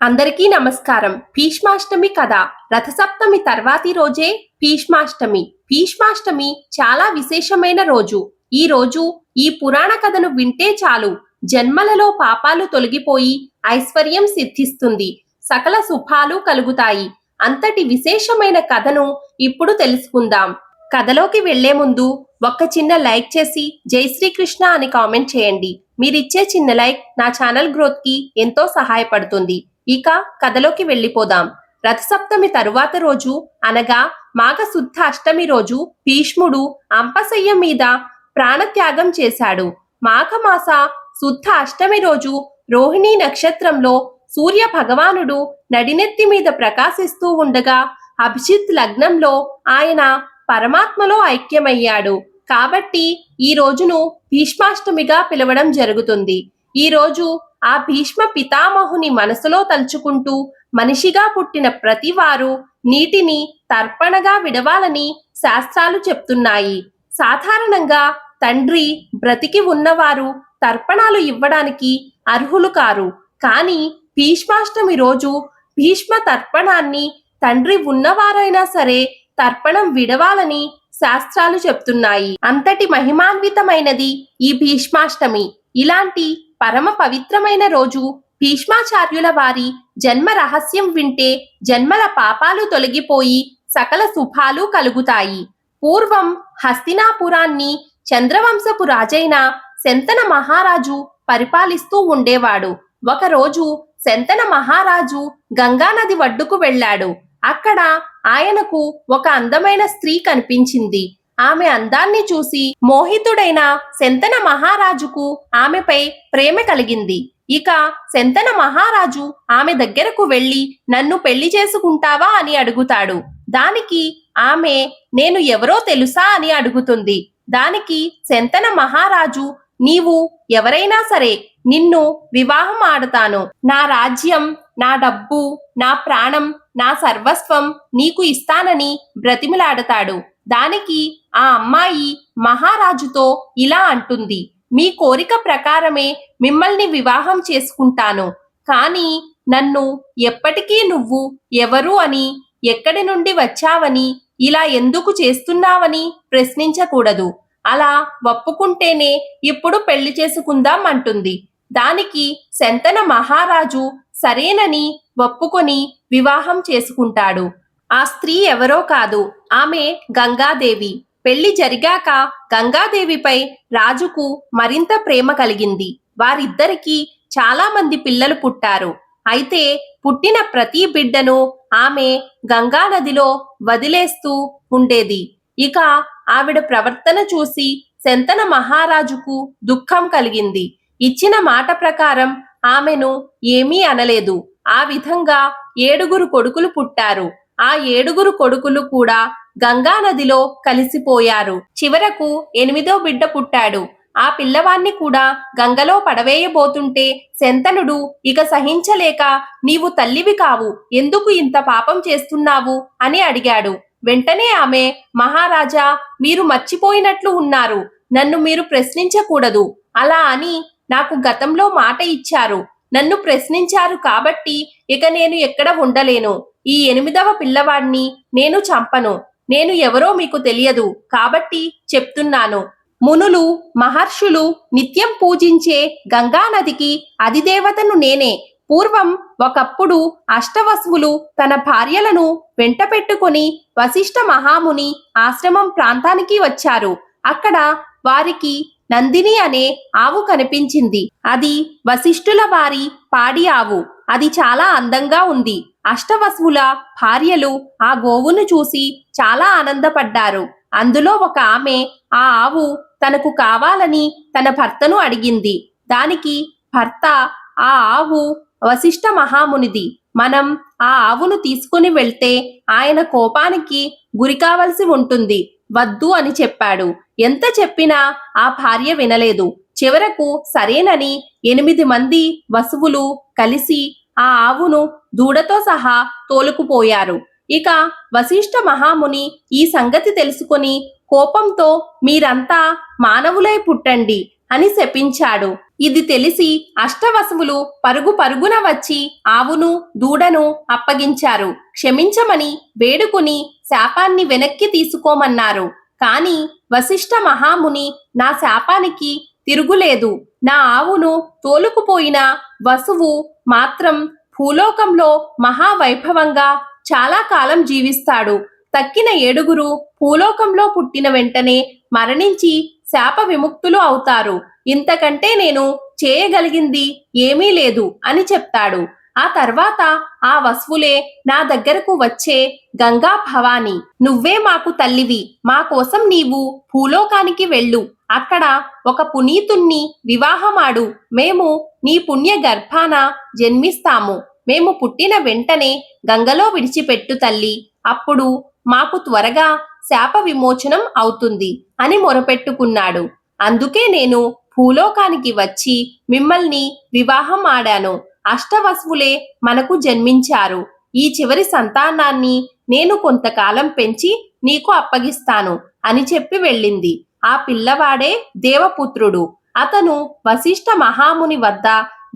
అందరికీ నమస్కారం. భీష్మాష్టమి కథ. రథసప్తమి తర్వాతి రోజే భీష్మాష్టమి భీష్మాష్టమి చాలా విశేషమైన రోజు. ఈ రోజు ఈ పురాణ కథను వింటే చాలు. జన్మలలో పాపాలు తొలగిపోయి ఐశ్వర్యం సిద్ధిస్తుంది. సకల శుభాలు కలుగుతాయి. అంతటి విశేషమైన కథను ఇప్పుడు తెలుసుకుందాం. కథలోకి వెళ్ళే ముందు ఒక్క చిన్న లైక్ చేసి జై శ్రీకృష్ణ అని కామెంట్ చేయండి. మీరిచ్చే చిన్న లైక్ నా ఛానల్ గ్రోత్కి ఎంతో సహాయపడుతుంది. ఇక కథలోకి వెళ్ళిపోదాం. రథసప్తమి తరువాత రోజు అనగా మాఘశుద్ధ అష్టమి రోజు భీష్ముడు అంపశయ్య మీద ప్రాణత్యాగం చేశాడు. మాఘమాస శుద్ధ అష్టమి రోజు రోహిణీ నక్షత్రంలో సూర్య భగవానుడు నడినెత్తి మీద ప్రకాశిస్తూ ఉండగా అభిజిత్ లగ్నంలో ఆయన పరమాత్మలో ఐక్యమయ్యాడు. కాబట్టి ఈ రోజును భీష్మాష్టమిగా పిలవడం జరుగుతుంది. ఈరోజు ఆ భీష్మ పితామహుని మనసులో తలుచుకుంటూ మనిషిగా పుట్టిన ప్రతివారు నీటిని తర్పణగా విడవాలని శాస్త్రాలు చెప్తున్నాయి. సాధారణంగా తండ్రి బ్రతికి ఉన్నవారు తర్పణాలు ఇవ్వడానికి అర్హులు కారు. కానీ భీష్మాష్టమి రోజు భీష్మ తర్పణాన్ని తండ్రి ఉన్నవారైనా సరే తర్పణం విడవాలని శాస్త్రాలు చెప్తున్నాయి. అంతటి మహిమాన్వితమైనది ఈ భీష్మాష్టమి. ఇలాంటి పరమ పవిత్రమైన రోజు. భీష్మాచార్యుల వారి జన్మ రహస్యం వింటే జన్మల పాపాలు తొలగిపోయి సకల శుభాలు కలుగుతాయి. పూర్వం హస్తినాపురాన్ని చంద్రవంశపు రాజైన శంతన మహారాజు పరిపాలిస్తూ ఉండేవాడు. ఒకరోజు శంతన మహారాజు గంగానది ఒడ్డుకు వెళ్ళాడు. అక్కడ ఆయనకు ఒక అందమైన స్త్రీ కనిపించింది. ఆమె అందాన్ని చూసి మోహితుడైన శంతన మహారాజుకు ఆమెపై ప్రేమ కలిగింది. ఇక శంతన మహారాజు ఆమె దగ్గరకు వెళ్ళి నన్ను పెళ్ళి చేసుకుంటావా? అని అడుగుతాడు. దానికి ఆమె నేను ఎవరో తెలుసా? అని అడుగుతుంది. దానికి శంతన మహారాజు నీవు ఎవరైనా సరే నిన్ను వివాహం ఆడతాను. నా రాజ్యం నా డబ్బు నా ప్రాణం నా సర్వస్వం నీకు ఇస్తానని బ్రతిమిలాడతాడు. దానికి ఆ అమ్మాయి మహారాజుతో ఇలా అంటుంది మీ కోరిక ప్రకారమే మిమ్మల్ని వివాహం చేసుకుంటాను. కానీ నన్ను ఎప్పటికీ నువ్వు ఎవరు అని ఎక్కడి నుండి వచ్చావని ఇలా ఎందుకు చేస్తున్నావని ప్రశ్నించకూడదు. అలా ఒప్పుకుంటేనే ఇప్పుడు పెళ్ళి చేసుకుందాం అంటుంది. దానికి శంతన మహారాజు సరేనని ఒప్పుకొని వివాహం చేసుకుంటాడు. ఆ స్త్రీ ఎవరో కాదు ఆమె గంగాదేవి. పెళ్ళి జరిగాక గంగాదేవిపై రాజుకు మరింత ప్రేమ కలిగింది. వారిద్దరికీ చాలా మంది పిల్లలు పుట్టారు. అయితే పుట్టిన ప్రతి బిడ్డను ఆమె గంగా నదిలో వదిలేస్తూ ఉండేది. ఇక ఆవిడ ప్రవర్తన చూసి శంతన మహారాజుకు దుఃఖం కలిగింది. ఇచ్చిన మాట ప్రకారం ఆమెను ఏమీ అనలేదు. ఆ విధంగా ఏడుగురు కొడుకులు పుట్టారు. ఆ ఏడుగురు కొడుకులు కూడా గంగా నదిలో కలిసిపోయారు. చివరకు ఎనిమిదో బిడ్డ పుట్టాడు. ఆ పిల్లవాన్ని కూడా గంగలో పడవేయబోతుంటే శంతనుడు ఇక సహించలేక నీవు తల్లివి కావు. ఎందుకు ఇంత పాపం చేస్తున్నావు? అని అడిగాడు. వెంటనే ఆమె మహారాజా మీరు మర్చిపోయినట్లు ఉన్నారు. నన్ను మీరు ప్రశ్నించకూడదు. అలా అని నాకు గతంలో మాట ఇచ్చారు. నన్ను ప్రశ్నించారు కాబట్టి ఇక నేను ఎక్కడ ఉండలేను. ఈ ఎనిమిదవ పిల్లవాడిని నేను చంపను. నేను ఎవరో మీకు తెలియదు కాబట్టి చెప్తున్నాను. మునులు మహర్షులు నిత్యం పూజించే గంగా నదికి అధిదేవతను నేనే. పూర్వం ఒకప్పుడు అష్టవసువులు తన భార్యలను వెంట పెట్టుకుని వశిష్ఠ మహాముని ఆశ్రమం ప్రాంతానికి వచ్చారు. అక్కడ వారికి నందిని అనే ఆవు కనిపించింది. అది వశిష్ఠుల వారి పాడి ఆవు. అది చాలా అందంగా ఉంది. అష్టవసువుల భార్యలు ఆ గోవును చూసి చాలా ఆనందపడ్డారు. అందులో ఒక ఆమె ఆ ఆవు తనకు కావాలని తన భర్తను అడిగింది. దానికి భర్త ఆ ఆవు వశిష్ఠ మహామునిది. మనం ఆ ఆవును తీసుకుని వెళ్తే ఆయన కోపానికి గురి కావలసి ఉంటుంది. వద్దు అని చెప్పాడు. ఎంత చెప్పినా ఆ భార్య వినలేదు. చివరకు సరేనని ఎనిమిది మంది వసువులు కలిసి ఆ ఆవును దూడతో సహా తోలుకుపోయారు. ఇక వశిష్ఠ మహాముని ఈ సంగతి తెలుసుకొని కోపంతో మీరంతా మానవులై పుట్టండి అని శపించాడు. ఇది తెలిసి అష్టవసువులు పరుగు పరుగున వచ్చి ఆవును దూడను అప్పగించారు. క్షమించమని వేడుకుని శాపాన్ని వెనక్కి తీసుకోమన్నారు. కాని వశిష్ఠ మహాముని నా శాపానికి తిరుగులేదు. నా ఆవును తోలుకుపోయిన వసువు మాత్రం భూలోకంలో మహావైభవంగా చాలా కాలం జీవిస్తాడు. తక్కిన ఏడుగురు భూలోకంలో పుట్టిన వెంటనే మరణించి శాప విముక్తులు అవుతారు. ఇంతకంటే నేను చేయగలిగింది ఏమీ లేదు అని చెప్తాడు. ఆ తర్వాత ఆ వసువులే నా దగ్గరకు వచ్చే గంగా భవాని నువ్వే మాకు తల్లివి. మా కోసం నీవు భూలోకానికి వెళ్ళు. అక్కడ ఒక పునీతుణ్ణి వివాహమాడు. మేము నీ పుణ్య గర్భాన జన్మిస్తాము. మేము పుట్టిన వెంటనే గంగలో విడిచిపెట్టు తల్లి. అప్పుడు మాకు త్వరగా శాప విమోచనం అవుతుంది అని మొరపెట్టుకున్నాడు. అందుకే నేను భూలోకానికి వచ్చి మిమ్మల్ని వివాహం ఆడాను. అష్టవసువులే మనకు జన్మించారు. ఈ చివరి సంతానాన్ని నేను కొంతకాలం పెంచి నీకు అప్పగిస్తాను అని చెప్పి వెళ్ళింది. ఆ పిల్లవాడే దేవపుత్రుడు. అతను వశిష్ఠ మహాముని వద్ద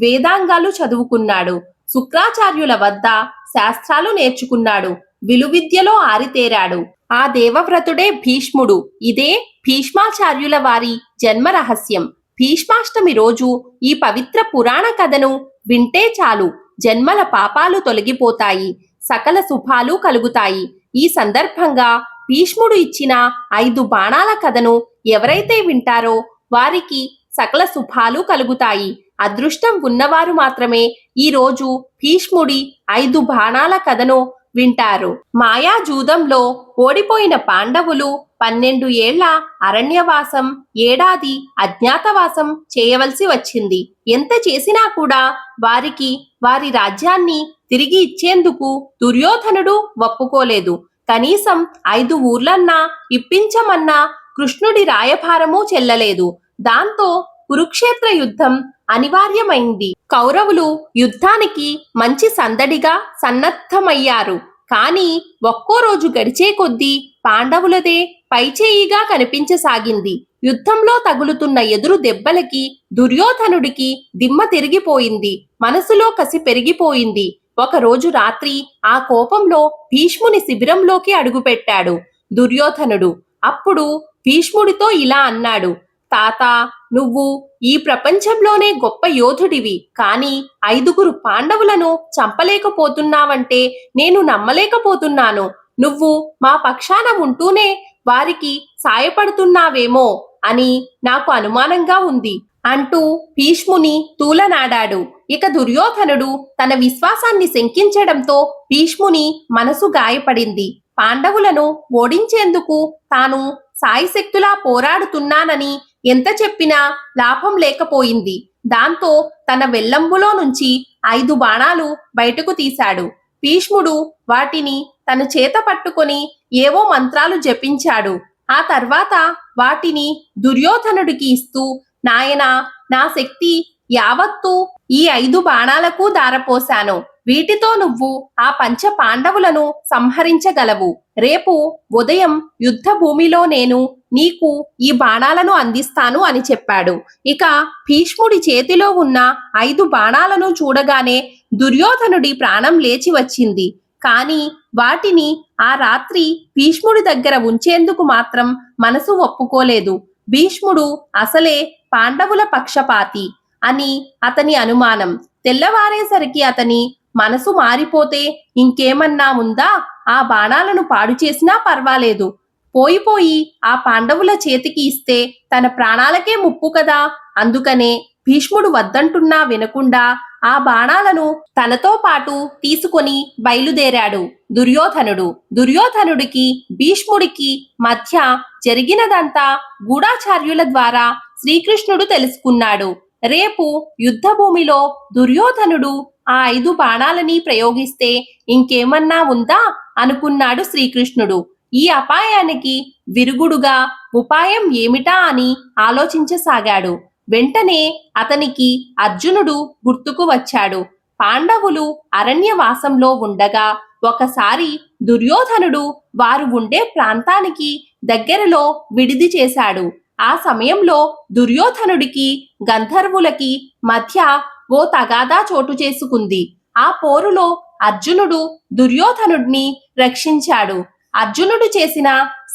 వేదాంగాలు చదువుకున్నాడు. శుక్రాచార్యుల వద్ద శాస్త్రాలు నేర్చుకున్నాడు. విలువిద్యలో ఆరితేరాడు. ఆ దేవవ్రతుడే భీష్ముడు. ఇదే భీష్మాచార్యుల వారి జన్మ రహస్యం భీష్మాష్టమి రోజు ఈ పవిత్ర పురాణ కథను వింటే చాలు. జన్మల పాపాలు తొలగిపోతాయి. సకల శుభాలు కలుగుతాయి. ఈ సందర్భంగా భీష్ముడు ఇచ్చిన ఐదు బాణాల కథను ఎవరైతే వింటారో వారికి సకల శుభాలు కలుగుతాయి. అదృష్టం ఉన్నవారు మాత్రమే ఈ రోజు భీష్ముడి ఐదు బాణాల కథను వింటారు. మాయాజూదంలో ఓడిపోయిన పాండవులు పన్నెండు ఏళ్ళ అరణ్యవాసం ఏడాది అజ్ఞాతవాసం చేయవలసి వచ్చింది. ఎంత చేసినా కూడా వారికి వారి రాజ్యాన్ని తిరిగి ఇచ్చేందుకు దుర్యోధనుడు ఒప్పుకోలేదు. కనీసం ఐదు ఊర్లన్నా ఇప్పించమన్నా కృష్ణుడి రాయభారమూ చెల్లలేదు. దాంతో కురుక్షేత్ర యుద్ధం అనివార్యమైంది. కౌరవులు యుద్ధానికి మంచి సందడిగా సన్నద్ధమయ్యారు. కానీ ఒక్కో రోజు గడిచే కొద్దీ పాండవులదే పైచేయిగా కనిపించసాగింది. యుద్ధంలో తగులుతున్న ఎదురు దెబ్బలకి దుర్యోధనుడికి దిమ్మ తిరిగిపోయింది. మనసులో కసి పెరిగిపోయింది. ఒకరోజు రాత్రి ఆ కోపంలో భీష్ముని శిబిరంలోకి అడుగుపెట్టాడు దుర్యోధనుడు. అప్పుడు భీష్ముడితో ఇలా అన్నాడు తాత నువ్వు ఈ ప్రపంచంలోనే గొప్ప యోధుడివి. కానీ ఐదుగురు పాండవులను చంపలేకపోతున్నావంటే నేను నమ్మలేకపోతున్నాను. నువ్వు మా పక్షాన ఉంటూనే వారికి సాయపడుతున్నావేమో అని నాకు అనుమానంగా ఉంది అంటూ భీష్ముని తూలనాడాడు. ఇక దుర్యోధనుడు తన విశ్వాసాన్ని శంకించడంతో భీష్ముని మనసు గాయపడింది. పాండవులను ఓడించేందుకు తాను సాయిశక్తులా పోరాడుతున్నానని ఎంత చెప్పినా లాభం లేకపోయింది. దాంతో తన వెల్లంబులో నుంచి ఐదు బాణాలు బయటకు తీశాడు. భీష్ముడు వాటిని తన చేత పట్టుకొని ఏవో మంత్రాలు జపించాడు. ఆ తర్వాత వాటిని దుర్యోధనుడికి ఇస్తూ నాయనా నా శక్తి యావత్తు ఈ ఐదు బాణాలకు దారపోశాను వీటితో నువ్వు ఆ పంచ పాండవులను సంహరించగలవు. రేపు ఉదయం యుద్ధ భూమిలో నేను నీకు ఈ బాణాలను అందిస్తాను అని చెప్పాడు. ఇక భీష్ముడి చేతిలో ఉన్న ఐదు బాణాలను చూడగానే దుర్యోధనుడి ప్రాణం లేచి వచ్చింది. కాని వాటిని ఆ రాత్రి భీష్ముడి దగ్గర ఉంచేందుకు మాత్రం మనసు ఒప్పుకోలేదు. భీష్ముడు అసలే పాండవుల పక్షపాతి అని అతని అనుమానం. తెల్లవారేసరికి అతని మనసు మారిపోతే ఇంకేమన్నా ఉందా? ఆ బాణాలను పాడు చేసినా పర్వాలేదు. పోయిపోయి ఆ పాండవుల చేతికి ఇస్తే తన ప్రాణాలకే ముప్పు కదా. అందుకనే భీష్ముడు వద్దంటున్నా వినకుండా ఆ బాణాలను తనతో పాటు తీసుకొని బయలుదేరాడు దుర్యోధనుడు. దుర్యోధనుడికి భీష్ముడికి మధ్య జరిగినదంతా గూఢాచార్యుల ద్వారా శ్రీకృష్ణుడు తెలుసుకున్నాడు. రేపు యుద్ధభూమిలో దుర్యోధనుడు ఆ ఐదు బాణాలని ప్రయోగిస్తే ఇంకేమన్నా ఉందా? అనుకున్నాడు శ్రీకృష్ణుడు. ఈ అపాయానికి విరుగుడుగా ఉపాయం ఏమిటా అని ఆలోచించసాగాడు. వెంటనే అతనికి అర్జునుడు గుర్తుకు వచ్చాడు. పాండవులు అరణ్యవాసంలో ఉండగా ఒకసారి దుర్యోధనుడు వారు ఉండే ప్రాంతానికి దగ్గరలో విడిది చేశాడు. ఆ సమయంలో దుర్యోధనుడికి గంధర్వులకి మధ్య ఓ తగాదా చోటు చేసుకుంది. ఆ పోరులో అర్జునుడు దుర్యోధనుడిని రక్షించాడు. అర్జునుడు చేసిన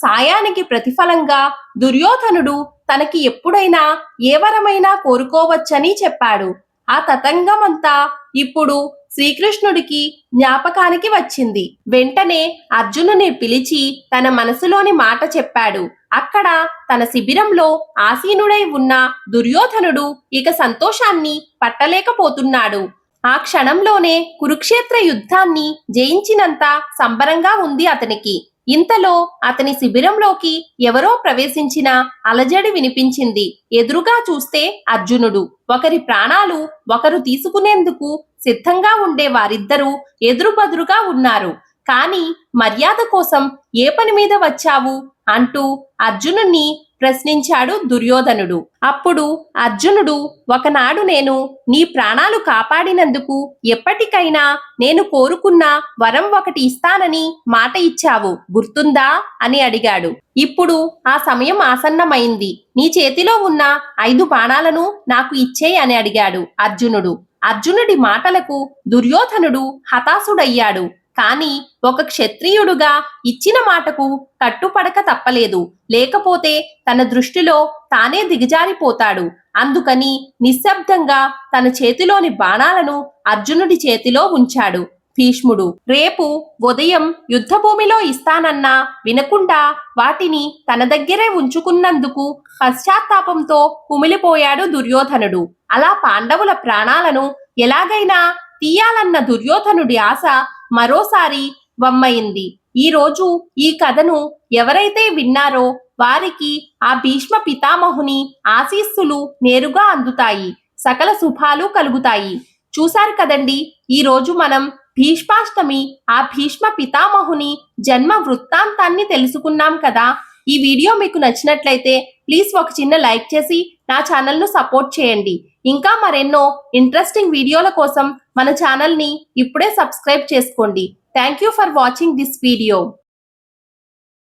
సాయానికి ప్రతిఫలంగా దుర్యోధనుడు తనకి ఎప్పుడైనా ఏ వరమైనా కోరుకోవచ్చని చెప్పాడు. ఆ తతంగమంతా ఇప్పుడు శ్రీకృష్ణుడికి జ్ఞాపకానికి వచ్చింది. వెంటనే అర్జునుని పిలిచి తన మనసులోని మాట చెప్పాడు. అక్కడ తన శిబిరంలో ఆసీనుడై ఉన్న దుర్యోధనుడు ఇక సంతోషాన్ని పట్టలేకపోతున్నాడు. ఆ క్షణంలోనే కురుక్షేత్ర యుద్ధాన్ని జయించినంత సంబరంగా ఉంది అతనికి. ఇంతలో అతని శిబిరంలోకి ఎవరో ప్రవేశించిన అలజడి వినిపించింది. ఎదురుగా చూస్తే అర్జునుడు. ఒకరి ప్రాణాలు ఒకరు తీసుకునేందుకు సిద్ధంగా ఉండే వారిద్దరూ ఎదురుబదురుగా ఉన్నారు. కాని మర్యాద కోసం ఏ పని మీద వచ్చావు? అంటూ అర్జునుణ్ణి ప్రశ్నించాడు దుర్యోధనుడు. అప్పుడు అర్జునుడు ఒకనాడు నేను నీ ప్రాణాలు కాపాడినందుకు ఎప్పటికైనా నేను కోరుకున్న వరం ఒకటి ఇస్తానని మాట ఇచ్చావు గుర్తుందా? అని అడిగాడు. ఇప్పుడు ఆ సమయం ఆసన్నమైంది. నీ చేతిలో ఉన్న ఐదు బాణాలను నాకు ఇచ్చేయి అని అడిగాడు అర్జునుడు. అర్జునుడి మాటలకు దుర్యోధనుడు హతాశుడయ్యాడు. కాని ఒక క్షత్రియుడుగా ఇచ్చిన మాటకు కట్టుపడక తప్పలేదు. లేకపోతే తన దృష్టిలో తానే దిగజారిపోతాడు. అందుకని నిశ్శబ్దంగా తన చేతిలోని బాణాలను అర్జునుడి చేతిలో ఉంచాడు. భీష్ముడు రేపు ఉదయం యుద్ధభూమిలో ఇస్తానన్నా వినకుండా వాటిని తన దగ్గరే ఉంచుకున్నందుకు పశ్చాత్తాపంతో కుమిలిపోయాడు దుర్యోధనుడు. అలా పాండవుల ప్రాణాలను ఎలాగైనా తీయాలన్న దుర్యోధనుడి ఆశ మరోసారి వమ్మయింది. ఈ రోజు ఈ కథను ఎవరైతే విన్నారో వారికి ఆ భీష్మ పితామహుని ఆశీస్సులు నేరుగా అందుతాయి. సకల శుభాలు కలుగుతాయి. చూశారు కదండి? ఈ రోజు మనం భీష్మాష్టమి ఆ భీష్మ పితామహుని జన్మ వృత్తాంతాన్ని తెలుసుకున్నాం కదా? ఈ వీడియో మీకు నచ్చినట్లయితే ప్లీజ్ ఒక చిన్న లైక్ చేసి నా ఛానల్ను సపోర్ట్ చేయండి. ఇంకా మరెన్నో ఇంట్రెస్టింగ్ వీడియోల కోసం మన ఛానల్ని ఇప్పుడే సబ్స్క్రైబ్ చేసుకోండి. Thank you for watching this video